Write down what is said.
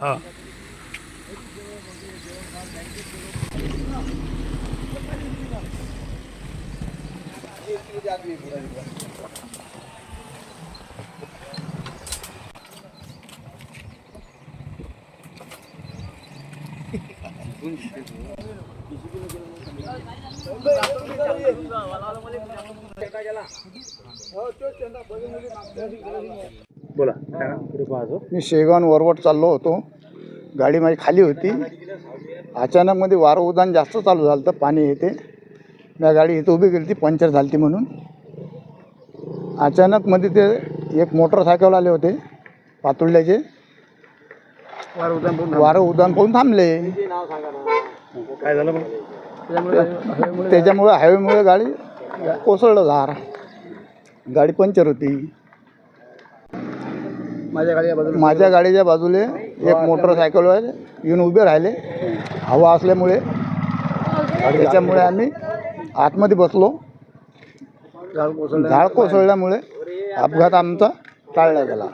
ಹಾಂ কিছু बोला. मी शेगाव वरवट चाललो होतो. गाडी माझी खाली होती. अचानक मध्ये वारं उदान जास्त चालू झालं तर पाणी येते. मी गाडी इथं उभी केली ती पंक्चर झाली म्हणून. अचानक मध्ये ते एक मोटरसायकल आले होते पातुर्ल्याचे वारं उदान पाहून थांबले. काय झालं त्याच्यामुळे हायवेमुळे गाडी कोसळलं झार गाडी पंक्चर होती. माझ्या गाडी माझ्या गाडीच्या बाजूले एक मोटरसायकलवर येऊन उभे राहिले. हवा असल्यामुळे. त्याच्यामुळे आम्ही आतमध्ये बसलो. झाड कोसळल्यामुळे अपघात आमचा टाळला गेला.